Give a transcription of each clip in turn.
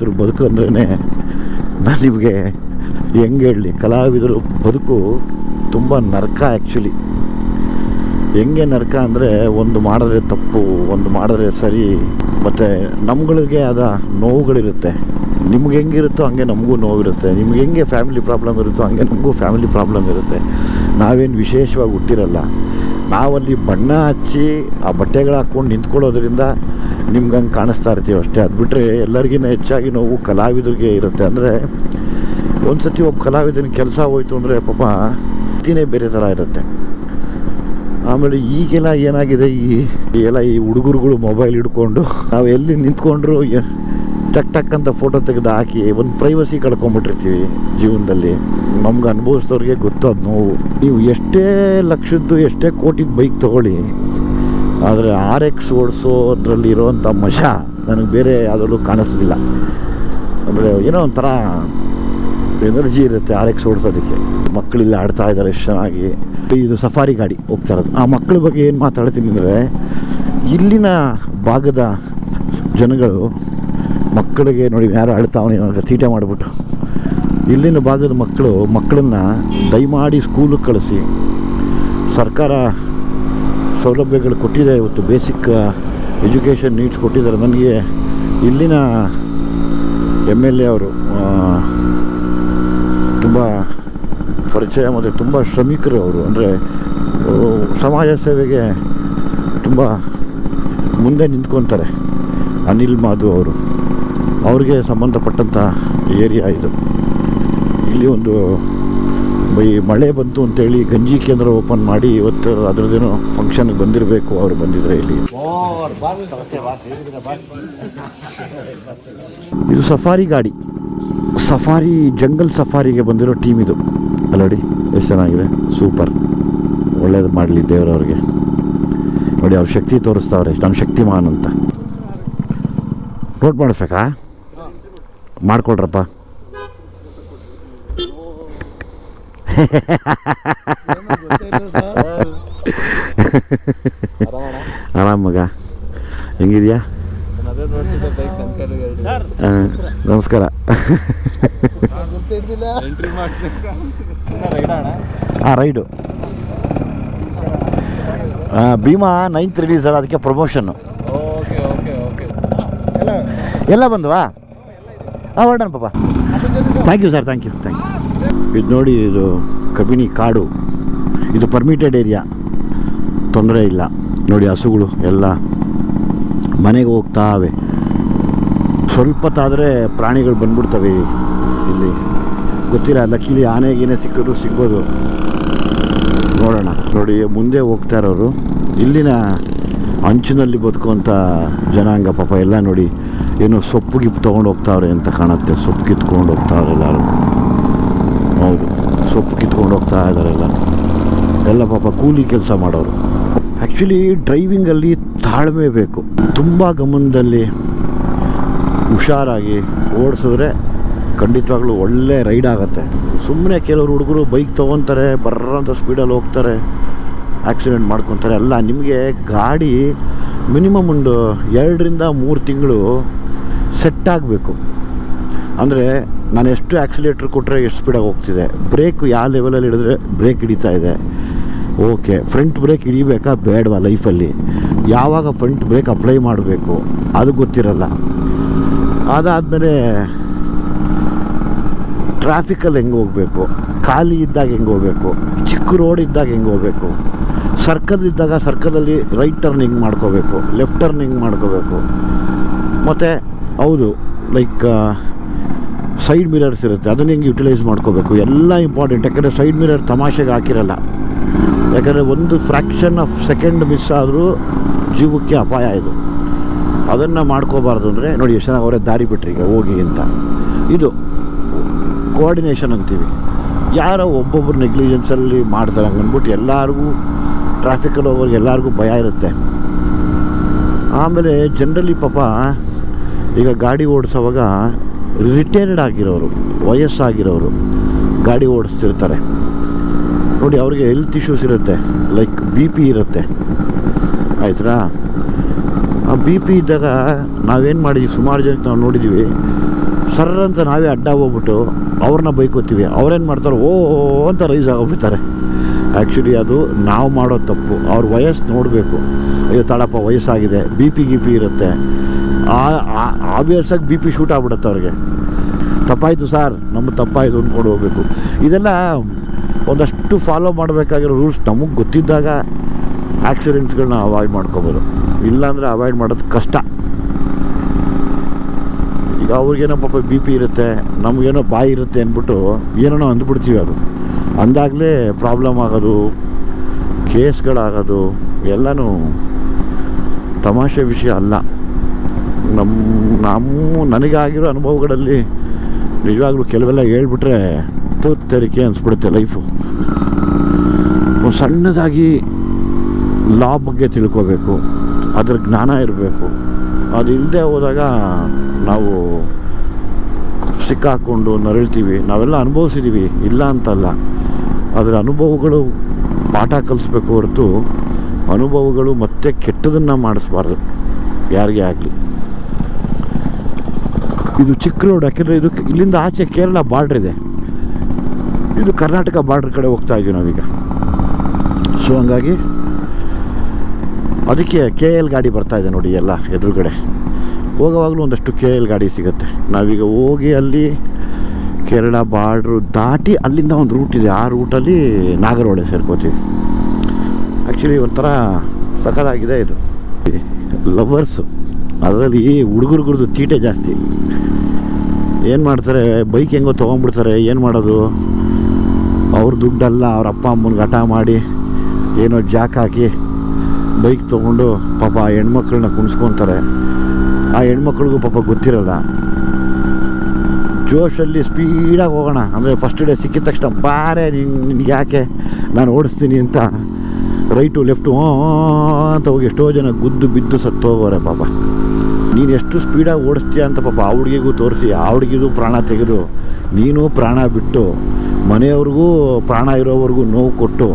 ಇದ್ರ ಬದುಕು ಅಂದ್ರೇ ನಾನು ನಿಮಗೆ ಹೆಂಗೆ ಹೇಳಲಿ, ಕಲಾವಿದರು ಬದುಕು ತುಂಬ ನರಕ ಆ್ಯಕ್ಚುಲಿ ಹೆಂಗೆ ನರಕ ಅಂದರೆ ಒಂದು ಮಾಡಿದ್ರೆ ತಪ್ಪು, ಒಂದು ಮಾಡಿದ್ರೆ ಸರಿ, ಮತ್ತು ನಮ್ಗಳಿಗೆ ಆದ ನೋವುಗಳಿರುತ್ತೆ. ನಿಮ್ಗೆ ಹೆಂಗಿರುತ್ತೋ ಹಂಗೆ ನಮಗೂ ನೋವಿರುತ್ತೆ. ನಿಮ್ಗೆ ಹೆಂಗೆ ಫ್ಯಾಮಿಲಿ ಪ್ರಾಬ್ಲಮ್ ಇರುತ್ತೋ ಹಂಗೆ ನಮಗೂ ಫ್ಯಾಮಿಲಿ ಪ್ರಾಬ್ಲಮ್ ಇರುತ್ತೆ. ನಾವೇನು ವಿಶೇಷವಾಗಿ ಹುಟ್ಟಿರಲ್ಲ. ನಾವಲ್ಲಿ ಬಣ್ಣ ಹಚ್ಚಿ ಆ ಬಟ್ಟೆಗಳು ಹಾಕ್ಕೊಂಡು ನಿಂತ್ಕೊಳ್ಳೋದ್ರಿಂದ ನಿಮ್ಗೆ ಹಂಗೆ ಕಾಣಿಸ್ತಾ ಇರ್ತೀವಿ ಅಷ್ಟೇ. ಅದು ಬಿಟ್ಟರೆ ಎಲ್ಲರಿಗಿಂತ ಹೆಚ್ಚಾಗಿ ನೋವು ಕಲಾವಿದರಿಗೆ ಇರುತ್ತೆ. ಅಂದರೆ ಒಂದು ಸತಿ ಒಬ್ಬ ಕಲಾವಿದನ ಕೆಲಸ ಹೋಯ್ತು ಅಂದರೆ ಪಾಪ ತಿನೇ ಬೇರೆ ಥರ ಇರುತ್ತೆ. ಆಮೇಲೆ ಈಗೆಲ್ಲ ಏನಾಗಿದೆ? ಈ ಎಲ್ಲ ಈ ಹುಡುಗರುಗಳು ಮೊಬೈಲ್ ಹಿಡ್ಕೊಂಡು ನಾವು ಎಲ್ಲಿ ನಿಂತ್ಕೊಂಡ್ರು? ಟಕ್ ಟಕ್ ಅಂತ ಫೋಟೋ ತೆಗೆದು ಹಾಕಿ, ಒಂದು ಪ್ರೈವಸಿ ಕಳ್ಕೊಂಬಿಟ್ಟಿರ್ತೀವಿ ಜೀವನದಲ್ಲಿ. ನಮ್ಗೆ ಅನುಭವಿಸಿದವ್ರಿಗೆ ಗೊತ್ತದ ನೋವು. ನೀವು ಎಷ್ಟೇ ಲಕ್ಷದ್ದು, ಎಷ್ಟೇ ಕೋಟಿದ ಬೈಕ್ ತೊಗೊಳ್ಳಿ, ಆದರೆ ಆರ್ ಎಕ್ಸ್ ಓಡಿಸೋದ್ರಲ್ಲಿ ಇರೋವಂಥ ಮಜಾ ನನಗೆ ಬೇರೆ ಯಾವುದ್ರಲ್ಲೂ ಕಾಣಿಸ್ತಿಲ್ಲ ಅಂದರೆ ಏನೋ ಒಂಥರ ಎನರ್ಜಿ ಇರುತ್ತೆ ಆರ್ ಎಕ್ಸ್ ಓಡಿಸೋದಕ್ಕೆ. ಮಕ್ಕಳಿಲ್ಲ ಆಡ್ತಾ ಇದ್ದಾರೆ ಎಷ್ಟು ಚೆನ್ನಾಗಿ. ಇದು ಸಫಾರಿ ಗಾಡಿ ಹೋಗ್ತಾ ಇರೋದು. ಆ ಮಕ್ಕಳ ಬಗ್ಗೆ ಏನು ಮಾತಾಡ್ತೀನಿ ಅಂದರೆ, ಇಲ್ಲಿನ ಭಾಗದ ಜನಗಳು ಮಕ್ಕಳಿಗೆ ನೋಡಿ ಯಾರು ಅಳ್ತಾವನೆ ತೀಟೆ ಮಾಡಿಬಿಟ್ಟು. ಇಲ್ಲಿನ ಭಾಗದ ಮಕ್ಕಳು, ಮಕ್ಕಳನ್ನು ದಯಮಾಡಿ ಸ್ಕೂಲಿಗೆ ಕಳಿಸಿ. ಸರ್ಕಾರ ಸೌಲಭ್ಯಗಳು ಕೊಟ್ಟಿದೆ, ಇವತ್ತು ಬೇಸಿಕ್ ಎಜುಕೇಷನ್ ನೀಡ್ಸ್ ಕೊಟ್ಟಿದ್ದಾರೆ. ನನಗೆ ಇಲ್ಲಿನ ಎಂ ಎಲ್ ಎ ಅವರು ತುಂಬ ಪರಿಚಯ ಮತ್ತು ತುಂಬ ಶ್ರಮಿಕರು ಅವರು. ಅಂದರೆ ಸಮಾಜ ಸೇವೆಗೆ ತುಂಬ ಮುಂದೆ ನಿಂತ್ಕೊತಾರೆ ಅನಿಲ್ ಮಾಧು ಅವರು. ಅವ್ರಿಗೆ ಸಂಬಂಧಪಟ್ಟಂಥ ಏರಿಯಾ ಇದು. ಇಲ್ಲಿ ಒಂದು ಈ ಮಳೆ ಬಂತು ಅಂತೇಳಿ ಗಂಜಿ ಕೇಂದ್ರ ಓಪನ್ ಮಾಡಿ ಇವತ್ತು ಅದರದ್ದೇನೋ ಫಂಕ್ಷನ್ಗೆ ಬಂದಿರಬೇಕು ಅವರು ಬಂದಿದ್ರೆ ಇಲ್ಲಿ. ಇದು ಸಫಾರಿ ಗಾಡಿ. ಸಫಾರಿ ಜಂಗಲ್ ಸಫಾರಿಗೆ ಬಂದಿರೋ ಟೀಮ್ ಇದು. ಅಲ್ಲಡಿ, ಎಷ್ಟು ಚೆನ್ನಾಗಿದೆ? ಸೂಪರ್. ಒಳ್ಳೇದು ಮಾಡಲಿ ದೇವರವ್ರಿಗೆ ನೋಡಿ, ಅವ್ರ ಶಕ್ತಿ ತೋರಿಸ್ತಾವ್ರೆ ನಮ್ಮ ಶಕ್ತಿಮಾನ್ ಅಂತ. ನೋಟ್ ಮಾಡಿಸ್ಬೇಕಾ? ಮಾಡ್ಕೊಳ್ರಪ್ಪ. ಆರಾಮ ಮಗ. ಹೆಂಗಿದ್ಯಾ? ನಮಸ್ಕಾರ. ಹಾಂ ರೈಡು. ಭೀಮಾ ನೈನ್ತ್ ರಿಲೀಸ್ ಅಲ್ಲ ಅದಕ್ಕೆ ಪ್ರಮೋಷನ್ನು ಎಲ್ಲ ಬಂದವಾ? ಹಾಂ ಹೊರಡೋಣ ಪಾಪ. Thank you sir thank you thank you ಇದು ನೋಡಿ, ಇದು ಕಬಿನಿ ಕಾಡು. ಇದು ಪರ್ಮಿಟೆಡ್ ಏರಿಯಾ ತೊಂದರೆ ಇಲ್ಲ. ನೋಡಿ, ಹಸುಗಳು ಎಲ್ಲ ಮನೆಗೆ ಹೋಗ್ತಾವೆ. ಸ್ವಲ್ಪ ಹೊತ್ತಾದರೆ ಪ್ರಾಣಿಗಳು ಬಂದ್ಬಿಡ್ತವೆ ಇಲ್ಲಿ. ಗೊತ್ತಿಲ್ಲ, ಲಕ್ಕಿಲಿ ಆನೆಗೇನೆ ಸಿಕ್ಕಿದ್ರು ಸಿಗ್ಬೋದು. ನೋಡೋಣ. ನೋಡಿ, ಮುಂದೆ ಹೋಗ್ತಾ ಇರೋರು. ಇಲ್ಲಿನ ಅಂಚಿನಲ್ಲಿ ಬದುಕುವಂಥ ಜನಾಂಗ ಪಾಪ ಎಲ್ಲ ನೋಡಿ. ಏನೋ ಸೊಪ್ಪು ಗಿಪ್ಪು ತೊಗೊಂಡು ಹೋಗ್ತಾವ್ರೆ ಅಂತ ಕಾಣುತ್ತೆ. ಸೊಪ್ಪು ಕಿತ್ಕೊಂಡು ಹೋಗ್ತಾವ್ರೆ ಎಲ್ಲರೂ. ಹೌದು ಸೊಪ್ಪು ಕಿತ್ಕೊಂಡು ಹೋಗ್ತಾ ಇದ್ದಾರೆ ಎಲ್ಲ. ಎಲ್ಲ ಪಾಪ ಕೂಲಿ ಕೆಲಸ ಮಾಡೋರು. ಆ್ಯಕ್ಚುಲಿ ಡ್ರೈವಿಂಗಲ್ಲಿ ತಾಳ್ಮೆ ಬೇಕು. ತುಂಬ ಗಮನದಲ್ಲಿ ಹುಷಾರಾಗಿ ಓಡಿಸಿದ್ರೆ ಖಂಡಿತವಾಗ್ಲೂ ಒಳ್ಳೆ ರೈಡ್ ಆಗುತ್ತೆ. ಸುಮ್ಮನೆ ಕೆಲವರು ಹುಡುಗರು ಬೈಕ್ ತೊಗೊತಾರೆ ಬರ್ರಂತ ಸ್ಪೀಡಲ್ಲಿ ಹೋಗ್ತಾರೆ ಆಕ್ಸಿಡೆಂಟ್ ಮಾಡ್ಕೊತಾರೆ. ಅಲ್ಲ, ನಿಮಗೆ ಗಾಡಿ ಮಿನಿಮಮ್ ಒಂದು ಎರಡರಿಂದ ಮೂರು ತಿಂಗಳು ಸೆಟ್ ಆಗಬೇಕು ಅಂದರೆ ನಾನು ಎಷ್ಟು ಆ್ಯಕ್ಸಿಲೇಟ್ರ್ ಕೊಟ್ಟರೆ ಎಷ್ಟು ಸ್ಪೀಡಾಗಿ ಹೋಗ್ತಿದೆ. ಬ್ರೇಕ್ ಯಾವ ಲೆವೆಲಲ್ಲಿ ಹಿಡಿದ್ರೆ ಬ್ರೇಕ್ ಹಿಡಿತಾ ಇದೆ. ಓಕೆ ಫ್ರಂಟ್ ಬ್ರೇಕ್ ಹಿಡಿಬೇಕಾ? ಬೇಡವಾ ಲೈಫಲ್ಲಿ ಯಾವಾಗ ಫ್ರಂಟ್ ಬ್ರೇಕ್ ಅಪ್ಲೈ ಮಾಡಬೇಕು? ಅದು ಗೊತ್ತಿರಲ್ಲ. ಅದಾದಮೇಲೆ ಟ್ರಾಫಿಕಲ್ಲಿ ಹೆಂಗೆ ಹೋಗಬೇಕು? ಖಾಲಿ ಇದ್ದಾಗ ಹೆಂಗೆ ಹೋಗಬೇಕು? ಚಿಕ್ಕ ರೋಡ್ ಇದ್ದಾಗ ಹೆಂಗೆ ಹೋಗಬೇಕು? ಸರ್ಕಲ್ ಇದ್ದಾಗ ಸರ್ಕಲಲ್ಲಿ ರೈಟ್ ಟರ್ನ್ ಹಿಂಗೆ ಮಾಡ್ಕೋಬೇಕು? ಲೆಫ್ಟ್ ಟರ್ನ್ ಹಿಂಗೆ ಮಾಡ್ಕೋಬೇಕು? ಮತ್ತು ಹೌದು ಲೈಕ್ ಸೈಡ್ ಮಿರರ್ಸ್ ಇರುತ್ತೆ. ಅದನ್ನ ಹೆಂಗೆ ಯುಟಿಲೈಸ್ ಮಾಡ್ಕೋಬೇಕು? ಎಲ್ಲ ಇಂಪಾರ್ಟೆಂಟ್ ಯಾಕಂದರೆ ಸೈಡ್ ಮಿರರ್ ತಮಾಷೆಗೆ ಹಾಕಿರಲ್ಲ. ಯಾಕಂದರೆ ಒಂದು ಫ್ರ್ಯಾಕ್ಷನ್ ಆಫ್ ಸೆಕೆಂಡ್ ಮಿಸ್ ಆದರೂ ಜೀವಕ್ಕೆ ಅಪಾಯ ಇದು. ಅದನ್ನು ಮಾಡ್ಕೋಬಾರ್ದು ಅಂದರೆ, ನೋಡಿ ಎಷ್ಟು ಜನ ಅವರೇ ದಾರಿ ಬಿಟ್ರಿ ಈಗ ಹೋಗಿ ಅಂತ. ಇದು ಕೋಆರ್ಡಿನೇಷನ್ ಅಂತೀವಿ. ಯಾರೋ ಒಬ್ಬೊಬ್ಬರು ನೆಗ್ಲಿಜೆನ್ಸಲ್ಲಿ ಮಾಡ್ತಾರೆ ಹಂಗೆ ಅಂದ್ಬಿಟ್ಟು ಎಲ್ಲರಿಗೂ ಟ್ರಾಫಿಕಲ್ಲಿ ಹೋಗೋರಿಗೆ ಎಲ್ಲರಿಗೂ ಭಯ ಇರುತ್ತೆ. ಆಮೇಲೆ ಜನರಲಿ ಪಾಪ ಈಗ ಗಾಡಿ ಓಡಿಸೋವಾಗ ರಿಟೈರ್ಡ್ ಆಗಿರೋರು, ವಯಸ್ಸಾಗಿರೋರು ಗಾಡಿ ಓಡಿಸ್ತಿರ್ತಾರೆ. ನೋಡಿ, ಅವ್ರಿಗೆ ಹೆಲ್ತ್ ಇಶ್ಯೂಸ್ ಇರುತ್ತೆ ಲೈಕ್ ಬಿ ಪಿ ಇರುತ್ತೆ. ಆಯ್ತಾ ಆ ಬಿ ಪಿ ಇದ್ದಾಗ ನಾವೇನು ಮಾಡಿದ್ವಿ, ಸುಮಾರು ಜನಕ್ಕೆ ನಾವು ನೋಡಿದ್ದೀವಿ ಸರ್ರ ಅಂತ ನಾವೇ ಅಡ್ಡ ಹೋಗ್ಬಿಟ್ಟು ಅವ್ರನ್ನ ಬೈಕೋತೀವಿ. ಅವ್ರೇನು ಮಾಡ್ತಾರೆ, ಓ ಅಂತ ರೈಸ್ ಆಗೋಗ್ಬಿಡ್ತಾರೆ ಆ್ಯಕ್ಚುಲಿ ಅದು ನಾವು ಮಾಡೋ ತಪ್ಪು. ಅವ್ರ ವಯಸ್ಸು ನೋಡಬೇಕು. ಅಯ್ಯೋ, ತಡಪ್ಪ, ವಯಸ್ಸಾಗಿದೆ ಬಿ ಪಿ ಗಿ ಪಿ ಇರುತ್ತೆ ಆಬ್ವಿಯಸ್ಸಾಗಿ ಬಿ ಪಿ ಶೂಟ್ ಆಗ್ಬಿಡುತ್ತೆ ಅವ್ರಿಗೆ. ತಪ್ಪಾಯಿತು ಸರ್ ನಮ್ಮ ತಪ್ಪಾಯಿತು ಅಂದ್ಕೊಂಡು ಹೋಗ್ಬೇಕು. ಇದೆಲ್ಲ ಒಂದಷ್ಟು ಫಾಲೋ ಮಾಡಬೇಕಾಗಿರೋ ರೂಲ್ಸ್ ನಮಗೆ ಗೊತ್ತಿದ್ದಾಗ ಆಕ್ಸಿಡೆಂಟ್ಸ್ಗಳನ್ನ ಅವಾಯ್ಡ್ ಮಾಡ್ಕೋಬೋದು. ಇಲ್ಲಾಂದರೆ ಅವಾಯ್ಡ್ ಮಾಡೋದು ಕಷ್ಟ. ಈಗ ಅವ್ರಿಗೇನೋ ಪಾಪ ಬಿ ಪಿ ಇರುತ್ತೆ, ನಮಗೇನೋ ಬಾಯಿ ಇರುತ್ತೆ ಅಂದ್ಬಿಟ್ಟು ಏನೇನೋ ಅಂದ್ಬಿಡ್ತೀವಿ ಅದು. ಅಂದಾಗಲೇ ಪ್ರಾಬ್ಲಮ್ ಆಗೋದು ಕೇಸ್ಗಳಾಗೋದು ಎಲ್ಲನೂ ತಮಾಷೆ ವಿಷಯ ಅಲ್ಲ. ನಮ್ಮ ನಮ್ಮ ನನಗಾಗಿರೋ ಅನುಭವಗಳಲ್ಲಿ ನಿಜವಾಗ್ಲೂ ಕೆಲವೆಲ್ಲ ಹೇಳ್ಬಿಟ್ರೆ ತೆರಿಕೆ ಅನಿಸ್ಬಿಡುತ್ತೆ ಲೈಫು. ಸಣ್ಣದಾಗಿ ಲಾ ಬಗ್ಗೆ ತಿಳ್ಕೋಬೇಕು, ಅದ್ರ ಜ್ಞಾನ ಇರಬೇಕು. ಅದು ಇಲ್ಲದೆ ಹೋದಾಗ ನಾವು ಸಿಕ್ಕಾಕ್ಕೊಂಡು ನರಳ್ತೀವಿ. ನಾವೆಲ್ಲ ಅನುಭವಿಸಿದ್ದೀವಿ ಇಲ್ಲ ಅಂತಲ್ಲ. ಅದರ ಅನುಭವಗಳು ಪಾಠ ಕಲಿಸ್ಬೇಕು ಹೊರತು ಅನುಭವಗಳು ಮತ್ತೆ ಕೆಟ್ಟದನ್ನು ಮಾಡಿಸ್ಬಾರ್ದು. ಯಾರಿಗೇ ಆಗಲಿ. ಇದು ಚಿಕ್ಕ ರೋಡ್ ಯಾಕೆಂದರೆ ಇದು ಇಲ್ಲಿಂದ ಆಚೆ ಕೇರಳ ಬಾರ್ಡ್ರ್ ಇದೆ. ಇದು ಕರ್ನಾಟಕ ಬಾರ್ಡ್ರ್ ಕಡೆ ಹೋಗ್ತಾ ಇದ್ದೀವಿ ನಾವೀಗ. ಸೊ ಹಂಗಾಗಿ ಅದಕ್ಕೆ ಕೆ ಎಲ್ ಗಾಡಿ ಬರ್ತಾ ಇದೆ ನೋಡಿ ಎಲ್ಲ ಎದುರುಗಡೆ. ಹೋಗೋವಾಗಲೂ ಒಂದಷ್ಟು ಕೆ ಎಲ್ ಗಾಡಿ ಸಿಗುತ್ತೆ. ನಾವೀಗ ಹೋಗಿ ಅಲ್ಲಿ ಕೇರಳ ಬಾರ್ಡ್ರು ದಾಟಿ ಅಲ್ಲಿಂದ ಒಂದು ರೂಟ್ ಇದೆ. ಆ ರೂಟಲ್ಲಿ ನಾಗರಹೊಳೆ ಸೇರ್ಕೋತೀವಿ. ಆ್ಯಕ್ಚುಲಿ ಒಂಥರ ಸಖತ್ತಾಗಿದೆ ಇದು. ಲವರ್ಸು ಅದರಲ್ಲಿ ಹುಡುಗರುಗ್ರದ್ದು ತೀಟೆ ಜಾಸ್ತಿ. ಏನು ಮಾಡ್ತಾರೆ, ಬೈಕ್ ಹೆಂಗೋ ತೊಗೊಂಡ್ಬಿಡ್ತಾರೆ, ಏನು ಮಾಡೋದು? ಅವ್ರ ದುಡ್ಡಲ್ಲ, ಅವ್ರ ಅಪ್ಪ ಅಮ್ಮನಿಗೆ ಹಠ ಮಾಡಿ ಏನೋ ಜಾಕ್ ಹಾಕಿ ಬೈಕ್ ತೊಗೊಂಡು ಪಾಪ ಹೆಣ್ಮಕ್ಳನ್ನ ಕುಣಿಸ್ಕೊತಾರೆ. ಆ ಹೆಣ್ಮಕ್ಳಿಗೂ ಪಾಪ ಗೊತ್ತಿರಲ್ಲ. ಜೋಶಲ್ಲಿ ಸ್ಪೀಡಾಗಿ ಹೋಗೋಣ. ಅಂದರೆ ಫಸ್ಟ್ ಡೇ ಸಿಕ್ಕಿದ ತಕ್ಷಣ ಬಾರೆ ನಿನ್ಗೆ ಯಾಕೆ? ನಾನು ಓಡಿಸ್ತೀನಿ ಅಂತ. ರೈಟು, ಲೆಫ್ಟು ಅಂತ ಹೋಗಿ ಎಷ್ಟೋ ಜನ ಗುದ್ದು ಬಿದ್ದು ಸತ್ತು ಹೋಗೋರೆ ಪಾಪ. ನೀನು ಎಷ್ಟು ಸ್ಪೀಡಾಗಿ ಓಡಿಸ್ತೀಯ ಅಂತ ಪಾಪ ಆ ಹುಡುಗಿಗೂ ತೋರಿಸಿ, ಆ ಹುಡುಗಿಗೂ ಪ್ರಾಣ ತೆಗೆದು, ನೀನು ಪ್ರಾಣ ಬಿಟ್ಟು, ಮನೆಯವ್ರಿಗೂ ಪ್ರಾಣ ಇರೋವರೆಗೂ ನೋವು ಕೊಟ್ಟು,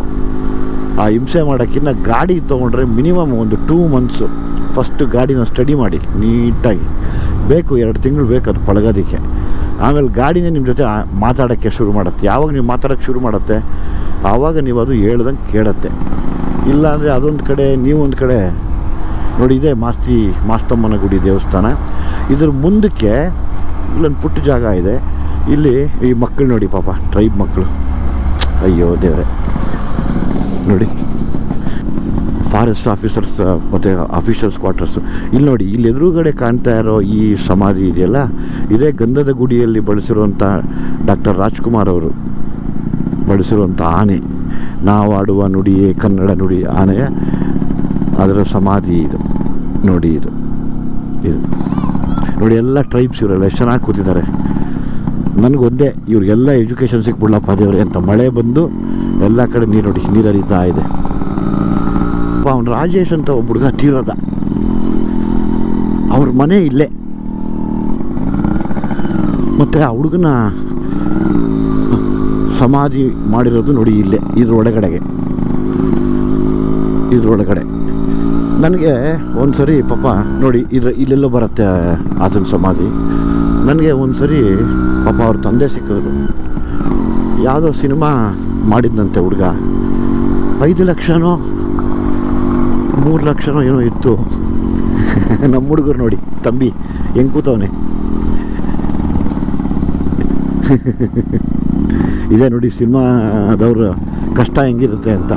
ಆ ಹಿಂಸೆ ಮಾಡೋಕ್ಕಿಂತ ಗಾಡಿ ತೊಗೊಂಡ್ರೆ ಮಿನಿಮಮ್ ಒಂದು ಟೂ ಮಂತ್ಸು ಫಸ್ಟ್ ಗಾಡಿನ ಸ್ಟಡಿ ಮಾಡಿ, ನೀಟಾಗಿ. ಬೇಕು, ಎರಡು ತಿಂಗಳು ಬೇಕು ಅದು ಪಳಗೋದಕ್ಕೆ. ಆಮೇಲೆ ಗಾಡಿನೇ ನಿಮ್ಮ ಜೊತೆ ಮಾತಾಡೋಕ್ಕೆ ಶುರು ಮಾಡುತ್ತೆ. ಯಾವಾಗ ನೀವು ಮಾತಾಡೋಕ್ಕೆ ಶುರು ಮಾಡುತ್ತೆ? ಆವಾಗ ನೀವು ಅದು ಹೇಳ್ದಂಗೆ ಕೇಳುತ್ತೆ. ಇಲ್ಲಾಂದರೆ ಅದೊಂದು ಕಡೆ, ನೀವೊಂದು ಕಡೆ ನೋಡಿ, ಇದೆ ಮಾಸ್ತಿ ಮಾಸ್ತಮ್ಮನ ಗುಡಿ ದೇವಸ್ಥಾನ. ಇದ್ರ ಮುಂದಕ್ಕೆ ಇಲ್ಲೊಂದು ಪುಟ್ಟ ಜಾಗ ಇದೆ. ಇಲ್ಲಿ ಈ ಮಕ್ಕಳು ನೋಡಿ ಪಾಪ, ಟ್ರೈಬ್ ಮಕ್ಕಳು. ಅಯ್ಯೋ ದೇವರೇ. ನೋಡಿ. ಫಾರೆಸ್ಟ್ ಆಫೀಸರ್ಸ್ ಮತ್ತು ಆಫೀಸರ್ಸ್ ಕ್ವಾರ್ಟರ್ಸ್. ಇಲ್ಲಿ ನೋಡಿ, ಇಲ್ಲಿ ಎದುರುಗಡೆ ಕಾಣ್ತಾ ಇರೋ ಈ ಸಮಾಧಿ ಇದೆಯಲ್ಲ? ಇದೇ ಗಂಧದ ಗುಡಿಯಲ್ಲಿ ಬಳಸಿರುವಂಥ ಡಾಕ್ಟರ್ ರಾಜ್ಕುಮಾರ್ ಅವರು ಬಳಸಿರುವಂಥ ಆನೆ. ನಾವು ಆಡುವ ನುಡಿಯೇ ಕನ್ನಡ ನುಡಿ ಆನೆಯ ಅದರ ಸಮಾಧಿ ಇದು. ನೋಡಿ ಇದು. ಇದು. ನೋಡಿ ಎಲ್ಲ ಟ್ರೈಬ್ಸ್ ಇವರೆಲ್ಲ ಎಷ್ಟು ಚೆನ್ನಾಗಿ ಕೂತಿದ್ದಾರೆ. ನನಗೊಂದೇ ಇವ್ರಿಗೆಲ್ಲ ಎಜುಕೇಷನ್ ಸಿಕ್ಬಿಡ್ಲಪ್ಪ ದೇವ್ರೆ ಅಂತ ಮಳೆ ಬಂದು ಎಲ್ಲ ಕಡೆ ನೀರು ನೋಡಿ, ನೀರು ಹರಿತಾ ಇದೆ. ಅವನು ರಾಜೇಶ್ ಅಂತ ಒಬ್ಬ ಹುಡುಗ ತೀರದ ಅವ್ರ ಮನೆ ಇಲ್ಲೇ. ಮತ್ತು ಆ ಹುಡುಗನ ಸಮಾಧಿ ಮಾಡಿರೋದು ನೋಡಿ ಇಲ್ಲೇ, ಇದ್ರ ಒಳಗಡೆಗೆ. ಇದ್ರೊಳಗಡೆ ನನಗೆ ಒಂದು ಸರಿ ಪಾಪ ನೋಡಿ ಇದ್ರ ಇಲ್ಲೆಲ್ಲೋ ಬರುತ್ತೆ ಆತನ ಸಮಾಧಿ ನನಗೆ ಒಂದು ಸರಿ ಪಾಪ ಅವ್ರ ತಂದೆ ಸಿಕ್ಕಿದ್ರು. ಯಾವುದೋ ಸಿನಿಮಾ ಮಾಡಿದ್ನಂತೆ ಹುಡುಗ. ಐದು ಲಕ್ಷನೋ, ಮೂರು ಲಕ್ಷನೋ ಏನೋ ಇತ್ತು. ನಮ್ಮ ಹುಡುಗರು ನೋಡಿ, ತಂಬಿ, ಹೆಂಗೆ ಕೂತವನೆ. ಇದೆ ನೋಡಿ ಸಿನಿಮಾದವ್ರ ಕಷ್ಟ ಹೆಂಗಿರುತ್ತೆ ಅಂತ.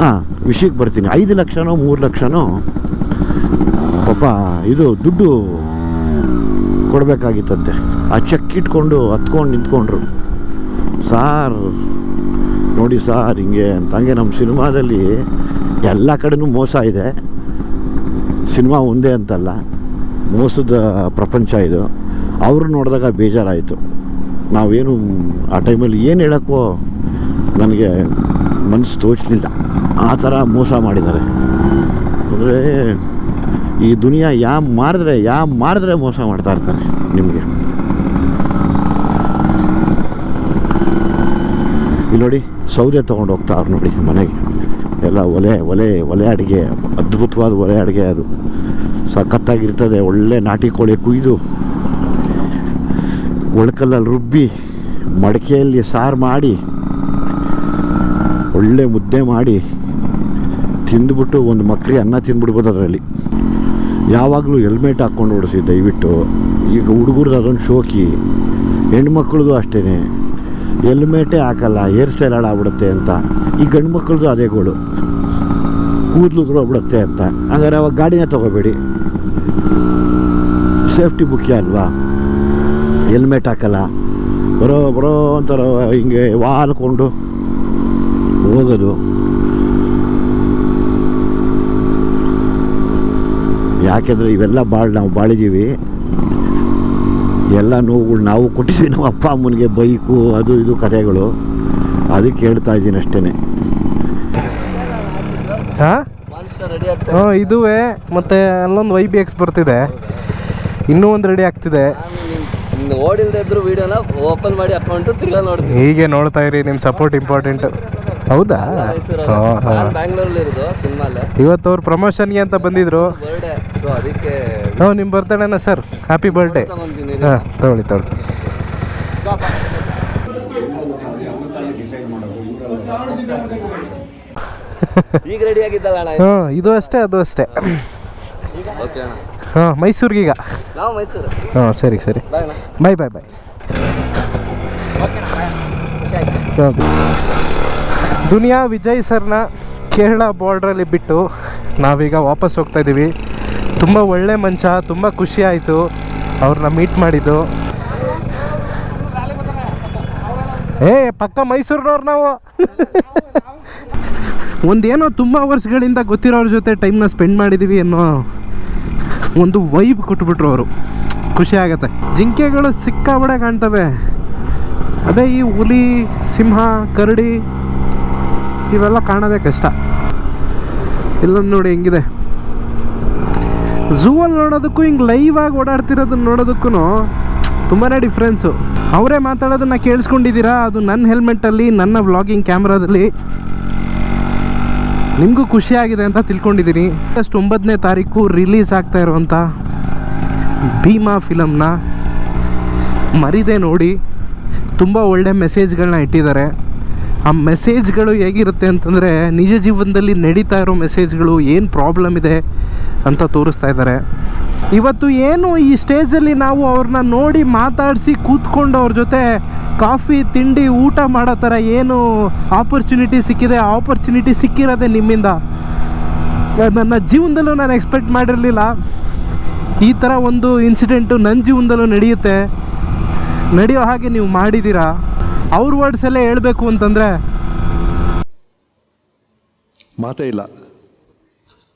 ಹಾಂ, ವಿಷಯಕ್ಕೆ ಬರ್ತೀನಿ. ಐದು ಲಕ್ಷನೋ, ಮೂರು ಲಕ್ಷನೋ, ಪಾಪ ಇದು ದುಡ್ಡು ಕೊಡಬೇಕಾಗಿತ್ತಂತೆ. ಆ ಚೆಕ್ ಇಟ್ಕೊಂಡು ಹತ್ಕೊಂಡು ನಿಂತ್ಕೊಂಡ್ರು. ಸಾರ್, ನೋಡಿ ಸಾರ್ ಹಿಂಗೆ ಅಂತ. ಹಂಗೆ ನಮ್ಮ ಸಿನಿಮಾದಲ್ಲಿ ಎಲ್ಲ ಕಡೆನೂ ಮೋಸ ಇದೆ. ಸಿನಿಮಾ ಒಂದೇ ಅಂತಲ್ಲ, ಮೋಸದ ಪ್ರಪಂಚ ಇದು. ಅವರು ನೋಡಿದಾಗ ಬೇಜಾರಾಯಿತು. ನಾವೇನು ಆ ಟೈಮಲ್ಲಿ ಏನು ಹೇಳೋಕ್ಕೋ ನನಗೆ ಮನಸ್ಸು ತೋಚಲಿಲ್ಲ ಆ ಥರ ಮೋಸ ಮಾಡಿದ್ದಾರೆ. ಅಂದರೆ ಈ ದುನಿಯಾ ಯಾ ಮಾರಿದ್ರೆ ಯಾ ಮಾರಿದ್ರೆ ಮೋಸ ಮಾಡ್ತಾ ಇರ್ತಾನೆ ನಿಮಗೆ. ಇಲ್ಲಿ ನೋಡಿ, ಸೌದೆ ತೊಗೊಂಡು ಹೋಗ್ತಾ ಅವ್ರು ನೋಡಿ ಮನೆಗೆ. ಎಲ್ಲ ಒಲೆ ಒಲೆ ಒಲೆ ಅಡುಗೆ, ಅದ್ಭುತವಾದ ಒಲೆ ಅಡುಗೆ ಅದು. ಸಖತ್ತಾಗಿರ್ತದೆ, ಒಳ್ಳೆ ನಾಟಿ ಕೋಳಿ ಕುಯ್ದು, ಒಳಕಲ್ಲಲ್ಲಿ ರುಬ್ಬಿ, ಮಡಿಕೆಯಲ್ಲಿ ಸಾರು ಮಾಡಿ ಒಳ್ಳೆ ಮುದ್ದೆ ಮಾಡಿ ತಿಂದುಬಿಟ್ಟು ಒಂದು ಮಕ್ರಿ ಅನ್ನ ತಿಂದ್ಬಿಡ್ಬೋದು ಅದರಲ್ಲಿ. ಯಾವಾಗಲೂ ಹೆಲ್ಮೆಟ್ ಹಾಕ್ಕೊಂಡು ಓಡಿಸಿ ದಯವಿಟ್ಟು. ಈಗ ಹುಡುಗರದ್ದು ಅದೊಂದು ಶೋಕಿ. ಹೆಣ್ಮಕ್ಳದು ಅಷ್ಟೇ ಹೆಲ್ಮೆಟೇ ಹಾಕಲ್ಲ ಹೇರ್ ಸ್ಟೈಲ್ ಹಾಳಾಗ್ಬಿಡುತ್ತೆ ಅಂತ. ಈ ಗಂಡು ಮಕ್ಕಳದು ಅದೇ ಗೋಳು. ಕೂದಲು ಹೋಗ್ಬಿಡುತ್ತೆ ಅಂತ. ಹಂಗಾರೆ ಅವಾಗ ಗಾಡಿನ ತಗೋಬೇಡಿ. ಸೇಫ್ಟಿ ಮುಖ್ಯ ಅಲ್ವಾ? ಹೆಲ್ಮೆಟ್ ಹಾಕಲ್ಲ. ಬರೋ ಬರೋ ಅಂತಾರ ಹಿಂಗೆ ವಾಲ್ಕೊಂಡು ಹೋಗೋದು. ಯಾಕೆಂದರೆ ಇವೆಲ್ಲ ಭಾಳ ನಾವು ಬಾಳಿದ್ದೀವಿ ಎಲ್ಲ ನೋವುಗಳು ನಾವು ಕೊಟ್ಟಿದ್ದೀವಿ ನಮ್ಮ ಅಪ್ಪ ಅಮ್ಮನಿಗೆ ಬೈಕು ಅದು ಇದು ಕಥೆಗಳು. ಅದಕ್ಕೆ ಹೇಳ್ತಾ ಇದ್ದೀನಿ ಅಷ್ಟೇ ಹಾಂ? ಮತ್ತೆ ಇದುವೇ. ಮತ್ತು ಅಲ್ಲೊಂದು ವೈ ಬಿ ಎಕ್ಸ್ ಬರ್ತಿದೆ. ಇನ್ನೂ ಒಂದು ರೆಡಿ ಆಗ್ತಿದೆ. ಓಡಿಲ್ದೇ ಇದ್ರು ವಿಡಿಯೋನ ಓಪನ್ ಮಾಡಿ ಅಕೌಂಟ್ ತಿರ್ಗಾ ನೋಡ್ತೀನಿ. ಹೀಗೆ ನೋಡ್ತಾ ಇರಿ ನಿಮ್ಮ ಸಪೋರ್ಟ್ ಇಂಪಾರ್ಟೆಂಟ್ ಹೌದಾ? ಬ್ಯಾಂಗ್ಳೂರಲ್ಲಿ ಇರೋದು ಸಿನಿಮಾಲೆ ಇವತ್ತು ಅವ್ರು ಪ್ರಮೋಷನ್ಗೆ ಅಂತ ಬಂದಿದ್ರು. ಬರ್ಡೇ ಸೊ ಅದಕ್ಕೆ ಹ್ಞೂ ನಿಮ್ಮ ಬರ್ತಡೇನಾ ಸರ್ ಹ್ಯಾಪಿ ಬರ್ಡೇ ಹಾಂ ತಗೊಳ್ಳಿ ತಗೊಳ್ಳಿ. ಈಗ ರೆಡಿ ಆಗಿದ್ದಲ್ಲ ಅಣ್ಣ ಹಾಂ ಇದು ಅಷ್ಟೇ ಅದು ಅಷ್ಟೇ. ಓಕೆ ಅಣ್ಣ. ಹಾಂ ಮೈಸೂರಿಗೀಗ ನಾವು ಮೈಸೂರು. ಹಾಂ ಸರಿ ಸರಿ. ಬಾಯ್ ಬಾಯ್ ಬಾಯ್ ಓಕೆ ದುನಿಯಾ ವಿಜಯ್ ಸರ್ನ ಕೇರಳ ಬಾರ್ಡ್ರಲ್ಲಿ ಬಿಟ್ಟು ನಾವೀಗ ವಾಪಸ್ ಹೋಗ್ತಾ ಇದ್ದೀವಿ. ತುಂಬ ಒಳ್ಳೆ ಮಂಚ, ತುಂಬ ಖುಷಿ ಆಯಿತು. ಅವ್ರನ್ನ ಮೀಟ್ ಮಾಡಿದ್ದು. ಏ, ಪಕ್ಕ ಮೈಸೂರಿನವ್ರು ನಾವು. ಒಂದೇನೋ ತುಂಬ ವರ್ಷಗಳಿಂದ ಗೊತ್ತಿರೋರ ಜೊತೆ ಟೈಮ್ನ ಸ್ಪೆಂಡ್ ಮಾಡಿದ್ದೀವಿ ಅನ್ನೋ ಒಂದು ವೈಬ್ ಕೊಟ್ಬಿಟ್ರು ಅವರು. ಖುಷಿ ಆಗತ್ತೆ. ಜಿಂಕೆಗಳು ಸಿಕ್ಕಾಬಡೆ ಕಾಣ್ತವೆ. ಅದೇ ಈ ಹುಲಿ, ಸಿಂಹ, ಕರಡಿ ಇವೆಲ್ಲ ಕಾಣೋದೇ ಕಷ್ಟ. ಇಲ್ಲೊಂದು ನೋಡಿ ಹೆಂಗಿದೆ. ಝೂ ಅಲ್ಲಿ ನೋಡೋದಕ್ಕೂ ಹಿಂಗೆ ಲೈವ್ ಆಗಿ ಓಡಾಡ್ತಿರೋದನ್ನ ನೋಡೋದಕ್ಕೂ ತುಂಬಾ ಡಿಫ್ರೆನ್ಸು. ಅವರೇ ಮಾತಾಡೋದನ್ನ ಕೇಳಿಸ್ಕೊಂಡಿದ್ದೀರಾ? ಅದು ನನ್ನ ಹೆಲ್ಮೆಟಲ್ಲಿ, ನನ್ನ ವ್ಲಾಗಿಂಗ್ ಕ್ಯಾಮ್ರಾದಲ್ಲಿ. ನಿಮಗೂ ಖುಷಿಯಾಗಿದೆ ಅಂತ ತಿಳ್ಕೊಂಡಿದ್ದೀನಿ ಜಸ್ಟ್ ಒಂಬತ್ತನೇ ತಾರೀಕು ರಿಲೀಸ್ ಆಗ್ತಾ ಇರುವಂಥ ಭೀಮಾ ಫಿಲಮ್ನ ಮರಿದೆ ನೋಡಿ ತುಂಬ ಒಳ್ಳೆ ಮೆಸೇಜ್ಗಳನ್ನ ಇಟ್ಟಿದ್ದಾರೆ. ಆ ಮೆಸೇಜ್ಗಳು ಹೇಗಿರುತ್ತೆ ಅಂತಂದರೆ ನಿಜ ಜೀವನದಲ್ಲಿ ನಡೀತಾ ಇರೋ ಮೆಸೇಜ್ಗಳು ಏನು ಪ್ರಾಬ್ಲಮ್ ಇದೆ ಅಂತ ತೋರಿಸ್ತಾ ಇದ್ದಾರೆ. ಇವತ್ತು ಏನು ಈ ಸ್ಟೇಜಲ್ಲಿ ನಾವು ಅವ್ರನ್ನ ನೋಡಿ ಮಾತಾಡಿಸಿ ಕೂತ್ಕೊಂಡು ಅವ್ರ ಜೊತೆ ಕಾಫಿ ತಿಂಡಿ, ಊಟ ಮಾಡೋ ಥರ ಏನು ಆಪರ್ಚುನಿಟಿ ಸಿಕ್ಕಿದೆ? ಆಪರ್ಚುನಿಟಿ ಸಿಕ್ಕಿರೋದೆ ನಿಮ್ಮಿಂದ. ನನ್ನ ಜೀವನದಲ್ಲೂ ನಾನು ಎಕ್ಸ್ಪೆಕ್ಟ್ ಮಾಡಿರಲಿಲ್ಲ. ಈ ಥರ ಒಂದು ಇನ್ಸಿಡೆಂಟು ನನ್ನ ಜೀವನದಲ್ಲೂ ನಡೆಯುತ್ತೆ. ನಡೆಯೋ ಹಾಗೆ ನೀವು ಮಾಡಿದ್ದೀರಾ? ಅವ್ರ ವರ್ಡ್ಸಲ್ಲೇ ಹೇಳಬೇಕು ಅಂತಂದರೆ ಮಾತೇ ಇಲ್ಲ.